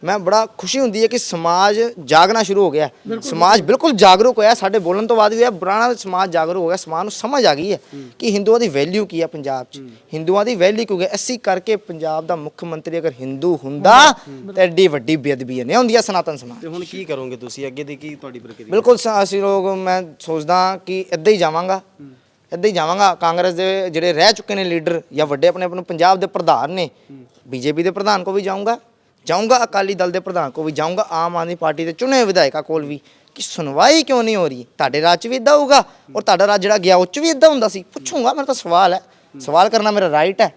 ਮੈਂ ਬੜਾ ਖੁਸ਼ੀ ਹੁੰਦੀ ਹੈ ਕਿ ਸਮਾਜ ਜਾਗਣਾ ਸ਼ੁਰੂ ਹੋ ਗਿਆ। ਸਮਾਜ ਬਿਲਕੁਲ ਜਾਗਰੂਕ ਹੋਇਆ ਸਾਡੇ ਬੋਲਣ ਤੋਂ ਬਾਅਦ ਵੀ ਇਹ ਪੁਰਾਣਾ ਸਮਾਜ ਜਾਗਰੂਕ ਹੋ ਗਿਆ ਸਮਾਜ ਨੂੰ ਸਮਝ ਆ ਗਈ ਹੈ ਕਿ ਹਿੰਦੂਆਂ ਦੀ ਵੈਲਿਊ ਕੀ ਹੈ ਪੰਜਾਬ 'ਚ। ਹਿੰਦੂਆਂ ਦੀ ਵੈਲਿਊ ਕਿਉਂ ਹੈ ਅਸੀਂ ਕਰਕੇ ਪੰਜਾਬ ਦਾ ਮੁੱਖ ਮੰਤਰੀ ਅਗਰ ਹਿੰਦੂ ਹੁੰਦਾ ਤਾਂ ਐਡੀ ਵੱਡੀ ਬੇਅਦਬੀ ਨਹੀਂ ਹੁੰਦੀ ਹੈ ਸਨਾਤਨ ਸਮਾਜ। ਤੇ ਹੁਣ ਕੀ ਕਰੋਗੇ ਤੁਸੀਂ? ਅੱਗੇ ਦੀ ਕੀ ਤੁਹਾਡੀ ਪ੍ਰਕਿਰਿਆ? ਬਿਲਕੁਲ ਸ- ਅਸੀਂ ਲੋਕ ਮੈਂ ਸੋਚਦਾ ਕਿ ਇੱਦਾਂ ਹੀ ਜਾਵਾਂਗਾ। ਇੱਦਾਂ ਹੀ ਜਾਵਾਂਗਾ। ਕਾਂਗਰਸ ਦੇ ਜਿਹੜੇ ਰਹਿ ਚੁੱਕੇ ਨੇ ਲੀਡਰ ਜਾਂ ਵੱਡੇ ਆਪਣੇ ਆਪਣੇ ਪੰਜਾਬ ਦੇ ਪ੍ਰਧਾਨ ਨੇ ਬੀਜੇਪੀ ਦੇ ਪ੍ਰਧਾਨ ਕੋ ਵੀ ਜਾਊਂਗਾ। ਜਾਊਂਗਾ ਅਕਾਲੀ ਦਲ ਦੇ ਪ੍ਰਧਾਨ ਕੋ ਵੀ ਜਾਊਂਗਾ ਆਮ ਆਦਮੀ ਪਾਰਟੀ ਦੇ ਚੁਣੇ ਵਿਧਾਇਕਾਂ ਕੋਲ ਵੀ। ਕਿ ਸੁਣਵਾਈ ਕਿਉਂ ਨਹੀਂ ਹੋ ਰਹੀ? ਤੁਹਾਡੇ ਰਾਜ 'ਚ ਵੀ ਇਦਾਂ ਹੋਊਗਾ ਔਰ ਤੁਹਾਡਾ ਰਾਜ ਜਿਹੜਾ ਗਿਆ ਉਹ 'ਚ ਵੀ ਇਦਾਂ ਹੁੰਦਾ ਸੀ? ਪੁੱਛੂੰਗਾ ਮੇਰਾ ਤਾਂ ਸਵਾਲ ਹੈ। ਸਵਾਲ ਕਰਨਾ ਮੇਰਾ ਰਾਈਟ ਹੈ।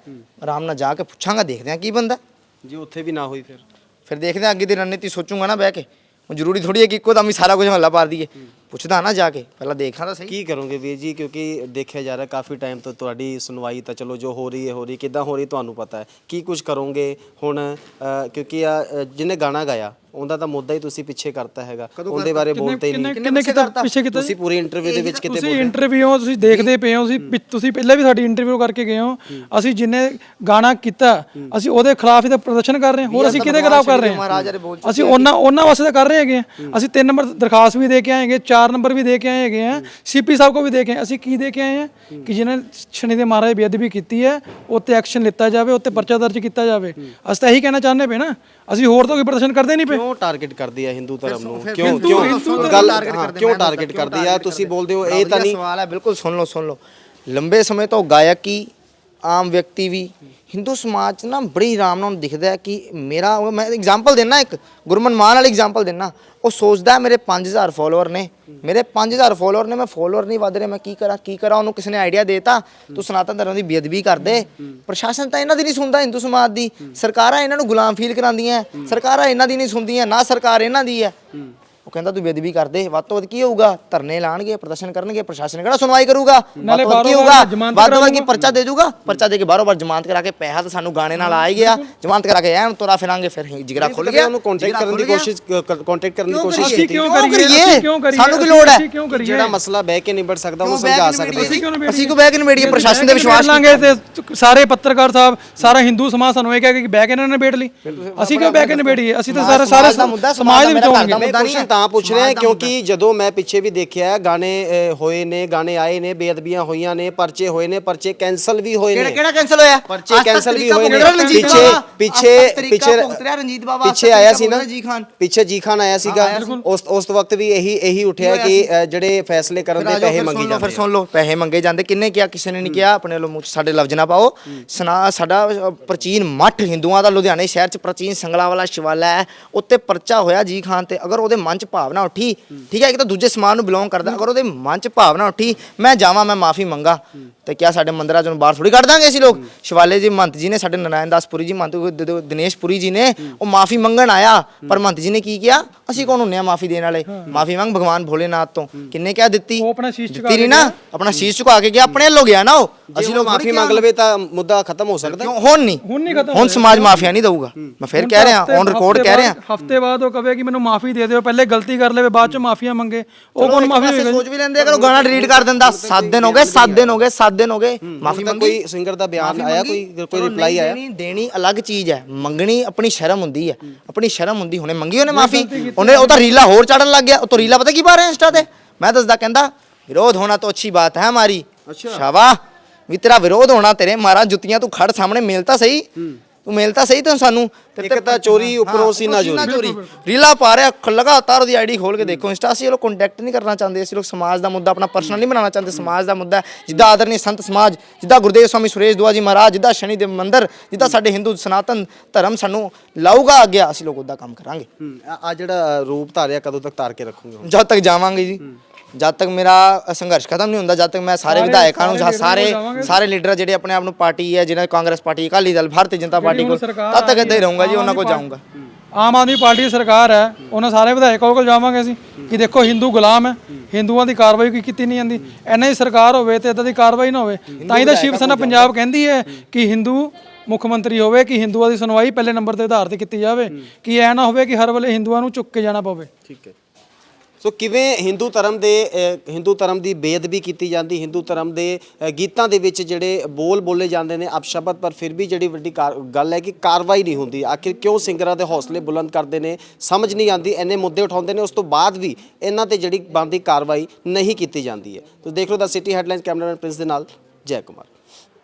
ਆਰਾਮ ਨਾਲ ਜਾ ਕੇ ਪੁੱਛਾਂਗਾ ਦੇਖਦੇ ਹਾਂ ਕੀ ਬੰਦਾ ਜੇ ਉੱਥੇ ਵੀ ਨਾ ਹੋਈ ਫਿਰ? ਫਿਰ ਦੇਖਦੇ ਹਾਂ ਅੱਗੇ ਦੀ ਰਣਨੀਤੀ ਸੋਚੂੰਗਾ ਨਾ ਬਹਿ ਕੇ। ਹੁਣ ਜ਼ਰੂਰੀ ਥੋੜੀ ਹੈ ਕਿ ਇੱਕੋ ਦਮ ਹੀ ਸਾਰਾ ਕੁਝ ਹੱਲਾ ਪਾਰ ਦਈਏ। ਪੁੱਛਦਾ ਨਾ ਜਾ ਕੇ ਪਹਿਲਾਂ ਦੇਖਾਂ ਤਾਂ ਸਹੀ। ਕੀ ਕਰੋਗੇ ਵੀਰ ਜੀ? ਕਿਉਂਕਿ ਦੇਖਿਆ ਜਾ ਰਿਹਾ ਕਾਫੀ ਟਾਈਮ ਤੋਂ ਤੁਹਾਡੀ ਸੁਣਵਾਈ ਤਾਂ ਚਲੋ ਜੋ ਹੋ ਰਹੀ ਹੈ ਹੋ ਰਹੀ ਕਿੱਦਾਂ ਹੋ ਰਹੀ ਤੁਹਾਨੂੰ ਪਤਾ ਹੈ? ਕੀ ਕੁਝ ਕਰੋਗੇ ਹੁਣ? ਅ, ਕਿਉਂਕਿ ਆ ਅ, ਜਿਹਨੇ ਗਾਣਾ ਗਾਇਆ ਉਹਦਾ ਤਾਂ ਮੁੱਦਾ ਹੀ ਤੁਸੀਂ ਪਿੱਛੇ ਕਰਤਾ ਹੈਗਾ। ਉਹਦੇ ਬਾਰੇ ਹੀ ਕਿੰਨੇ ਨਹੀਂ। ਕਿੰਨੇ ਕਿਤਾ ਪਿੱਛੇ ਕੀਤਾ ਤੁਸੀਂ ਪੂਰੀ ਇੰਟਰਵਿਊ ਦੇ ਵਿੱਚ ਕਿਤੇ ਤੁਸੀਂ ਇੰਟਰਵਿਊ ਤੁਸੀਂ ਦੇਖਦੇ ਪਏ ਹੋ ਤੁਸੀਂ ਪਿ- ਤੁਸੀਂ ਪਹਿਲਾਂ ਵੀ ਸਾਡੀ ਇੰਟਰਵਿਊ ਕਰਕੇ ਗਏ ਹੋ। ਅਸੀਂ ਜਿੰਨੇ ਗਾਣਾ ਕੀਤਾ ਅਸੀਂ ਉਹਦੇ ਖਿਲਾਫ ਹੀ ਤਾਂ ਪ੍ਰਦਰਸ਼ਨ ਕਰ ਰਹੇ ਹਾਂ। ਹੋਰ ਅਸੀਂ ਕਿਹਦੇ ਖਿਲਾਫ ਕਰ ਰਹੇ ਮਹਾਰਾਜ ਬਾਰੇ ਬੋਲ ਹਾਂ ਅਸੀਂ ਉਹਨਾਂ ਉਹਨਾਂ ਵਾਸਤੇ ਤਾਂ ਕਰ ਰਹੇ ਹੈਗੇ ਹਾਂ। ਅਸੀਂ ਤਿੰਨ ਨੰਬਰ ਦਰਖਾਸਤ ਵੀ ਦੇ ਕੇ ਆਏਗੇ ਚਾਰ ਚਾਰ ਨੰਬਰ ਵੀ ਦੇ ਕੇ ਆਏ ਹੈਗੇ ਆ। ਸੀਪੀ ਸਾਹਿਬ ਕੋ ਵੀ ਦੇ ਕੇ ਆਏ। ਅਸੀਂ ਕੀ ਦੇ ਕੇ ਆਏ ਆ? ਕਿ ਜਿਹਨੇ ਸ਼ਨੀ ਦੇ ਮਹਾਰਾਜ ਬੇਅਦਬੀ ਕੀਤੀ ਹੈ ਉੱਤੇ ਐਕਸ਼ਨ ਲਿੱਤਾ ਜਾਵੇ ਉੱਤੇ ਪਰਚਾ ਦਰਜ ਕੀਤਾ ਜਾਵੇ। ਅਸੀਂ ਤਾਂ ਇਹੀ ਕਹਿਣਾ ਚਾਹੁੰਦੇ ਪਏ ਨਾ। ਅਸੀਂ ਹੋਰ ਤਾਂ ਕੋਈ ਪ੍ਰਦਰਸ਼ਨ ਕਰਦੇ ਨਹੀਂ ਪਏ। ਕਿਉਂ ਟਾਰਗੇਟ ਕਰਦੀ ਹੈ ਹਿੰਦੂ ਧਰਮ ਨੂੰ? ਕਿਉਂ ਕਿਉਂ ਗੱਲ ਕਿਉਂ ਟਾਰਗੇਟ ਕਰਦੀ ਆ? ਤੁਸੀਂ ਬੋਲਦੇ ਹੋ ਇਹ ਤਾਂ ਨਹੀਂ ਸਵਾਲ ਹੈ ਬਿਲਕੁਲ ਸੁਣ ਲਓ ਸੁਣ ਲਓ। ਲੰਬੇ ਸਮੇਂ ਤੋਂ ਗਾਇਕੀ ਆਮ ਵਿਅਕਤੀ ਵੀ ਹਿੰਦੂ ਸਮਾਜ 'ਚ ਨਾ ਬੜੀ ਆਰਾਮ ਨਾਲ ਦਿਖਦਾ ਹੈ ਕਿ ਮੇਰਾ ਮੈਂ ਐਗਜ਼ਾਮਪਲ ਦੇਣਾ ਇੱਕ, ਗੁਰਮਨ ਮਾਨ ਵਾਲੀ ਐਗਜ਼ਾਮਪਲ ਦੇਣਾ ਉਹ ਸੋਚਦਾ ਹੈ ਮੇਰੇ 5000 ਫਾਲੋਅਰ ਨੇ। ਮੇਰੇ 5000 ਫਾਲੋਅਰ ਨੇ, ਮੈਂ ਫਾਲੋਅਰ ਨਹੀਂ ਵਧ ਰਿਹਾ, ਮੈਂ ਕੀ ਕਰਾਂ ਕੀ ਕਰਾਂ, ਉਹਨੂੰ ਕਿਸੇ ਨੇ ਆਈਡੀਆ ਦੇਤਾ। ਤੂੰ ਸਨਾਤਨ ਧਰਮ ਦੀ ਬੇਅਦਬੀ ਕਰਦੇ ਪ੍ਰਸ਼ਾਸਨ ਤਾਂ ਇਹਨਾਂ ਦੀ ਨਹੀਂ ਸੁਣਦਾ, ਹਿੰਦੂ ਸਮਾਜ ਦੀ। ਸਰਕਾਰਾਂ ਇਹਨਾਂ ਨੂੰ ਗੁਲਾਮ ਫੀਲ ਕਰਾਉਂਦੀਆਂ। ਸਰਕਾਰਾਂ ਇਹਨਾਂ ਦੀ ਨਹੀਂ ਸੁਣਦੀਆਂ, ਨਾ ਸਰਕਾਰ ਇਹਨਾਂ ਦੀ ਹੈ। ਕਹਿੰਦਾ ਤੂੰ ਬੇਅਦਬੀ ਕਰ ਦੇ ਵੱਧ ਤੋਂ ਵੱਧ ਕੀ ਹੋਊਗਾ? ਧਰਨੇ ਲਾਣਗੇ ਪ੍ਰਦਰਸ਼ਨ ਕਰਨਗੇ ਪ੍ਰਸ਼ਾਸਨ ਕਿਹੜਾ ਸੁਣਵਾਈ ਕਰੂਗਾ? ਨਾਲੇ ਤੋਂ ਵੱਧ ਕੀ ਬਾਹਰੋਂ ਹੋਊਗਾ? ਜ਼ਮਾਨਤ ਵੱਧ ਤੋਂ ਵੱਧ ਕੀ ਪਰਚਾ ਦੇ ਦੂਗਾ ਪਰਚਾ ਦੇ ਕੇ ਬਾਹਰੋਂ ਬਾਹਰ ਜ਼ਮਾਨਤ ਕਰਾ ਕੇ ਪੈਸਾ ਤਾਂ ਸਾਨੂੰ ਗਾਣੇ ਨਾਲ ਆ ਹੀ ਗਿਆ। ਜ਼ਮਾਨਤ ਕਰਾ ਕੇ ਐਨ ਤੁਰਾ ਫਿਰਾਂਗੇ ਫਿਰ ਜਿਗਰਾ ਖੁੱਲ ਗਿਆ। ਉਹਨੂੰ ਕੰਟੈਕਟ ਜਿਗਰਾ ਕਰਨ ਦੀ ਗਿਆ। ਕੋਸ਼ਿਸ਼ ਕੰਟੈਕਟ ਕਰਨ ਦੀ ਕਿਉਂ ਕੋਸ਼ਿਸ਼? ਅਸੀਂ ਕੀਤੀ। ਕਿਉਂ ਕਰੀਏ? ਕਰੀਏ? ਅਸੀਂ ਕਿਉਂ ਕਰੀਏ? ਸਾਨੂੰ ਕੀ ਲੋੜ ਹੈ? ਅਸੀਂ ਕਿਉਂ ਕਰੀਏ? ਜਿਹੜਾ ਮਸਲਾ ਬਹਿ ਕੇ ਨਿਬੜ ਸਕਦਾ ਉਹਨੂੰ ਸਮਝਾ ਸਕਦੇ? ਅਸੀਂ। ਕਿਉਂ? ਅਸੀਂ ਕਿਉਂ ਬੈਕ ਨਿਬੇੜੀਏ? ਪ੍ਰਸ਼ਾਸਨ ਦੇ ਵਿਸ਼ਵਾਸ ਲਾਂਗੇ ਤੇ ਸਾਰੇ ਪੱਤਰਕਾਰ ਸਾਹਿਬ ਸਾਰਾ ਹਿੰਦੂ ਸਮਾਜ ਸਾਨੂੰ ਇਹ ਕਹਿ ਕਿ ਬਹਿ ਕੇ ਇਹਨਾਂ ਨੇ ਨਿਬੇੜ ਲਈ। ਅਸੀਂ ਕਿਉਂ ਬਹਿ ਕੇ ਨਿਬੇੜੀਏ? ਅਸੀਂ ਤਾਂ ਸਾਰੇ ਸਾਰੇ ਸਮਾਜ ਦਾ ਮੁੱਦਾ, ਸਮਾਜ ਦੇ ਮੇਰਾ ਵਿੱਚ ਘਰ ਦਾ ਹੋਣਗੇ ਮੁੱਦਾ ਮੈਂ ਨਹੀਂ ਹੈ। ਤਾਂ ਪੁੱਛ ਰਿਹਾ ਦਾ ਕਿਉਂਕਿ ਜਦੋਂ ਮੈਂ ਪਿੱਛੇ ਵੀ ਦੇਖਿਆ ਗਾਣੇ ਅ, ਹੋਏ ਨੇ ਗਾਣੇ ਆਏ ਨੇ ਬੇਅਦਬੀਆਂ ਹੋਈਆਂ ਨੇ ਪਰਚੇ ਹੋਏ ਨੇ ਪਰਚੇ ਕੈਨਸਲ ਵੀ ਹੋਏ ਕਿਹੜਾ ਨੇ। ਕਿਹੜਾ ਕੈਨਸਲ ਹੋਇਆ? ਪਰਚੇ ਅੱਜ ਤੱਕ ਕੈਨਸਲ ਵੀ ਤਰੀਕਾ ਹੋਏ ਨੇ। ਭੁਗਤ ਰਿਹਾ ਰਣਜੀਤ ਪਿੱਛੇ ਬਾਵਾ। ਪਿੱਛੇ ਅੱਜ ਤੱਕ ਤਰੀਕਾ ਪਿੱਛੇ ਭੁਗਤ ਰਿਹਾ ਰਣਜੀਤ ਬਾਵਾ, ਅੱਜ ਪਿੱਛੇ ਤੱਕ ਆਇਆ ਸੀ ਨਾ। ਭੁਗਤ ਰਿਹਾ ਜੀ ਖਾਨ। ਪਿੱਛੇ ਜੀ ਖਾਨ ਆਇਆ ਸੀਗਾ। ਉਸ ਉਸ ਵਕਤ ਵੀ ਇਹੀ ਇਹੀ ਉੱਠਿਆ ਕਿ ਅ, ਜਿਹੜੇ ਫੈਸਲੇ ਕਰਨ ਦੇ ਪੈਸੇ ਮੰਗੀ ਫਿਰ ਜਾਂਦੇ ਸੁਣ ਲਓ ਪੈਸੇ ਮੰਗੇ ਜਾਂਦੇ। ਕਿੰਨੇ ਕਿਹਾ ਕਿਸੇ ਨੇ ਨਹੀਂ ਕਿਹਾ ਆਪਣੇ ਵੱਲੋਂ ਮੂੰਹ 'ਚ ਸਾਡੇ ਲਫ਼ਜ਼ ਨਾ ਪਾਓ। ਸਨਾ ਸਾਡਾ ਅ, ਪ੍ਰਾਚੀਨ ਮੱਠ ਹਿੰਦੂਆਂ ਦਾ ਲੁਧਿਆਣੇ ਸ਼ਹਿਰ 'ਚ ਪ੍ਰਾਚੀਨ ਸੰਗਲਾ ਵਾਲਾ ਸ਼ਿਵਾਲਾ ਹੈ। ਉੱਤੇ ਪਰਚਾ ਹੋਇਆ ਜੀ ਖਾਨ ਤੇ। ਅਗਰ ਉਹਦੇ ਮਨ 'ਚ ਭਾਵਨਾ ਉੱਠੀ ਠੀਕ ਹੈ ਇੱਕ ਤਾਂ ਦੂਜੇ ਸਮਾਜ ਨੂੰ ਬਿਲੋਂਗ ਕਰਦਾ ਅਗਰ ਉਹਦੇ ਮਨ 'ਚ ਭਾਵਨਾ ਉੱਠੀ ਮੈਂ ਜਾਵਾਂ ਮੈਂ ਮਾਫੀ ਮੰਗਾ। ਤੇ ਕਿਆ ਸਾਡੇ ਮੰਦਿਰਾਂ ਚੋਂ ਬਾਹਰ ਥੋੜੀ ਕੱਢ ਦਾਂਗੇ ਅਸੀਂ ਲੋਕ। ਸ਼ਿਵਾਲੇ ਜੀ ਮੰਤ ਜੀ ਨੇ ਸਾਡੇ ਨਰਾਇਣ ਦਾਸਪੁਰੀ ਜੀ ਮੰਤ ਦ- ਦ- ਦਿਨੇਸ਼ਪੁਰੀ ਜੀ ਨੇ ਉਹ ਮਾਫੀ ਮੰਗਣ ਆਇਆ। ਪਰ ਮੰਤ ਜੀ ਨੇ ਕੀ ਕਿਹਾ? ਅਸੀਂ ਕੌਣ ਹੁੰਨੇ ਆ ਮਾਫੀ ਦੇਣ ਵਾਲੇ? ਮਾਫੀ ਮੰਗ ਭਗਵਾਨ ਭੋਲੇਨਾਥ ਤੋਂ। ਕਿੰਨੇ ਕਿਹਾ ਦਿੱਤੀ? ਉਹ ਆਪਣਾ ਸ਼ੀਸ਼ ਝੁਕਾ ਦਿੱਤੀ ਨਹੀਂ ਨਾ ਆਪਣਾ ਸ਼ੀਸ਼ ਝੁਕਾ ਕੇ ਗਿਆ। ਆਪਣੇ ਵੱਲੋਂ ਗਿਆ ਨਾ ਉਹ। ਅਸੀਂ ਲੋਕ ਮਾਫੀ ਮੰਗ ਲਵੇ ਤਾਂ ਮੁੱਦਾ ਖਤਮ ਹੋ ਸਕਦਾ। ਕਿਉਂ? ਹੁਣ ਨਹੀਂ। ਹੁਣ ਨਹੀਂ ਖਤਮ ਹੁਣ ਸਮਾਜ ਮਾਫੀਆ ਨਹੀਂ ਦਊਗਾ। ਮੈਂ ਫਿਰ ਕਹਿ ਰਿਹਾ ਔਨ ਰਿਕਾਰਡ ਕਹਿ ਰਿਹਾ। ਹਫ਼ਤੇ ਬਾਅਦ ਉਹ ਕਹੇ ਕਿ ਮੈਨੂੰ ਮਾਫੀ ਦੇ ਦਿਓ। ਪਹਿਲੇ ਗਲਤੀ ਕਰ ਲਵੇ ਬਾਅਦ ਚ ਮਾਫੀਆ ਮੰਗੇ। ਉਹ ਕੌਣ ਮਾਫੀ ਪਾਸੇ ਸੋਚ ਵੀ ਲੈਂਦੇ ਅਗਰ ਉਹ ਗਾਣਾ ਡਿਲੀਟ ਕਰ ਦਿੰਦਾ 7 ਦਿਨ ਹੋ ਗਏ 7 ਦਿਨ ਹੋ ਗਏ 7 ਦਿਨ ਹੋ ਗਏ ਮਾਫੀ ਤਾਂ ਮੰਗੀ। ਕੋਈ ਸਿੰਗਰ ਦਾ ਬਿਆਨ ਆਇਆ? ਕੋਈ ਕੋਈ ਰਿਪਲਾਈ ਨਹੀਂ ਆਇਆ? ਦੇਣੀ ਦੇਣੀ ਅਲੱਗ ਚੀਜ਼ ਹੈ। ਮੰਗਣੀ ਆਪਣੀ ਸ਼ਰਮ ਹੁੰਦੀ ਹੈ। ਆਪਣੀ ਸ਼ਰਮ ਹੁੰਦੀ ਹੁਣੇ ਮੰਗੀ ਉਹਨੇ ਮਾਫੀ। ਉਹਨੇ ਉਹ ਤਾਂ ਰੀਲਾ ਹੋਰ ਚੜਨ ਲੱਗ ਗਿਆ। ਉਹ ਤਾਂ ਰੀਲਾ ਪਤਾ ਕੀ ਪਾ ਰਿਹਾ ਇੰਸਟਾ ਤੇ? ਮੈਂ ਦੱਸਦਾ ਕਹਿੰਦਾ ਵਿਰੋਧ ਹੋਣਾ ਤਾਂ ਅੱਛੀ ਬਾਤ ਹੈ ਹਮਾਰੀ ਸ਼ਾਬਾਸ਼। ਵੀ ਤੇਰਾ ਵਿਰੋਧ ਹੋਣਾ ਤੇਰੇ ਮਾਰਾ ਜੁੱਤੀਆਂ ਤੂੰ ਖੜ ਸਾਹਮਣੇ ਮਿਲਤਾ ਸਹੀ। ਤੂੰ ਮਿਲਤਾ ਸਹੀ ਤੈਨੂੰ ਸਾਨੂੰ। ਤੇ ਇੱਕ ਤਾਂ ਚੋਰੀ ਉੱਪਰੋਂ ਸੀਨਾ ਚੋਰੀ। ਰੀਲਾ ਪਾ ਰਿਹਾ ਲਗਾਤਾਰ ਉਹਦੀ ਆਈਡੀ ਖੋਲ ਕੇ ਦੇਖੋ। ਇੰਸਟਾ ਅਸੀਂ ਲੋਕ ਕੰਟੈਕਟ ਨਹੀਂ ਕਰਨਾ ਚਾਹੁੰਦੇ ਅਸੀਂ ਲੋਕ ਸਮਾਜ ਦਾ ਮੁੱਦਾ ਆਪਣਾ ਪਰਸਨਲ ਨਹੀਂ ਬਣਾਉਣਾ ਚਾਹੁੰਦੇ ਸਮਾਜ ਦਾ ਮੁੱਦਾ। ਜਿੱਦਾਂ ਆਦਰਨੀ ਸੰਤ ਸਮਾਜ ਜਿੱਦਾਂ ਗੁਰਦੇਵ ਸਵਾਮੀ ਸੁਰੇਸ਼ ਦੁਆ ਜੀ ਮਹਾਰਾਜ ਜਿੱਦਾਂ ਸ਼ਨੀ ਦੇ ਮੰਦਿਰ ਜਿੱਦਾਂ ਸਾਡੇ ਹਿੰਦੂ ਸਨਾਤਨ ਧਰਮ ਸਾਨੂੰ ਲਾਊਗਾ ਅੱਗੇ ਅਸੀਂ ਲੋਕ ਉਹਦਾ ਕੰਮ ਕਰਾਂਗੇ। ਆ ਜਿਹੜਾ ਰੂਪ ਧਾਰਿਆ ਕਦੋਂ ਤੱਕ ਧਾਰ ਕੇ ਰੱਖੋਗੇ? ਜਦ ਤੱਕ ਜਾਵਾਂਗੇ ਜੀ। ਜਦ ਤੱਕ ਮੇਰਾ ਸੰਘਰਸ਼ ਖਤਮ ਨਹੀਂ ਹੁੰਦਾ ਜਦ ਤੱਕ ਮੈਂ ਸਾਰੇ ਵਿਧਾਇਕਾਂ ਨੂੰ ਸਾਰੇ ਸਾਰੇ ਲੀਡਰਾਂ ਕੋਲ ਸਾਰੇ ਲੀਡਰ ਜਿਹੜੇ ਆਪਣੇ ਆਪ ਨੂੰ ਪਾਰਟੀ ਹੈ ਜਿਹਨਾਂ Congress party Akali Dal Bharatiya Janata party ਕੋਲ ਤਦ ਤੱਕ ਹੀ ਰਹੂੰਗਾ ਜੀ ਉਹਨਾਂ ਕੋਲ ਜਾਊਂਗਾ। ਆਮ ਆਦਮੀ ਪਾਰਟੀ ਦੀ ਸਰਕਾਰ ਹੈ ਉਹਨਾਂ ਸਾਰੇ ਵਿਧਾਇਕਾਂ ਕੋਲ ਜਾਵਾਂਗੇ ਅਸੀਂ। ਕਿ ਦੇਖੋ ਹਿੰਦੂ ਗੁਲਾਮ ਹੈ ਹਿੰਦੂਆਂ ਦੀ ਕਾਰਵਾਈ ਕੋਈ ਕੀਤੀ ਨਹੀਂ ਜਾਂਦੀ। ਐਨਾ ਹੀ ਸਰਕਾਰ ਹੋਵੇ ਤੇ ਇਦਾਂ ਦੀ ਕਾਰਵਾਈ ਨਾ ਹੋਵੇ। ਤਾਂ ਹੀ ਤਾਂ ਸ਼ਿਵ ਸੈਨਾ ਪੰਜਾਬ ਕਹਿੰਦੀ ਹੈ ਕਿ ਹਿੰਦੂ ਮੁੱਖ ਮੰਤਰੀ ਹੋਵੇ ਕਿ ਹਿੰਦੂਆਂ ਦੀ ਸੁਣਵਾਈ ਪਹਿਲੇ ਨੰਬਰ ਤੇ ਆਧਾਰ ਤੇ ਕੀਤੀ ਜਾਵੇ ਕਿ ਐ ਨਾ ਹੋਵੇ ਕਿ ਹਰ ਵੇਲੇ ਹਿੰਦੂਆਂ ਨੂੰ ਚੁੱਕ ਕੇ ਜਾਣਾ ਪਵੇ। ਠੀਕ ਹੈ। ਸੋ ਕਿਵੇਂ ਹਿੰਦੂ ਧਰਮ ਦੇ ਹਿੰਦੂ ਧਰਮ ਦੀ ਬੇਅਦਬੀ ਕੀਤੀ ਜਾਂਦੀ, ਹਿੰਦੂ ਧਰਮ ਦੇ ਗੀਤਾਂ ਦੇ ਵਿੱਚ ਜਿਹੜੇ ਬੋਲ ਬੋਲੇ ਜਾਂਦੇ ਨੇ ਅਪਸ਼ਬਦ, ਪਰ ਫਿਰ ਵੀ ਜਿਹੜੀ ਵੱਡੀ ਕਾਰ- ਗੱਲ ਹੈ ਕਿ ਕਾਰਵਾਈ ਨਹੀਂ ਹੁੰਦੀ। ਆਖਿਰ ਕਿਉਂ ਸਿੰਗਰਾਂ ਦੇ ਹੌਸਲੇ ਬੁਲੰਦ ਕਰਦੇ ਨੇ? ਸਮਝ ਨਹੀਂ ਆਉਂਦੀ, ਇੰਨੇ ਮੁੱਦੇ ਉਠਾਉਂਦੇ ਨੇ, ਉਸ ਤੋਂ ਬਾਅਦ ਵੀ ਇਹਨਾਂ ਤੇ ਜਿਹੜੀ ਬਣਦੀ ਕਾਰਵਾਈ ਨਹੀਂ ਕੀਤੀ ਜਾਂਦੀ ਹੈ। ਤੁਸੀਂ ਦੇਖ ਲਓ ਦਾ ਸਿਟੀ ਹੈਡਲਾਈਨਸ ਕੈਮਰਾਮੈਨ ਪ੍ਰਿੰਸ ਦੇ ਨਾਲ ਜੈ ਕੁਮਾਰ।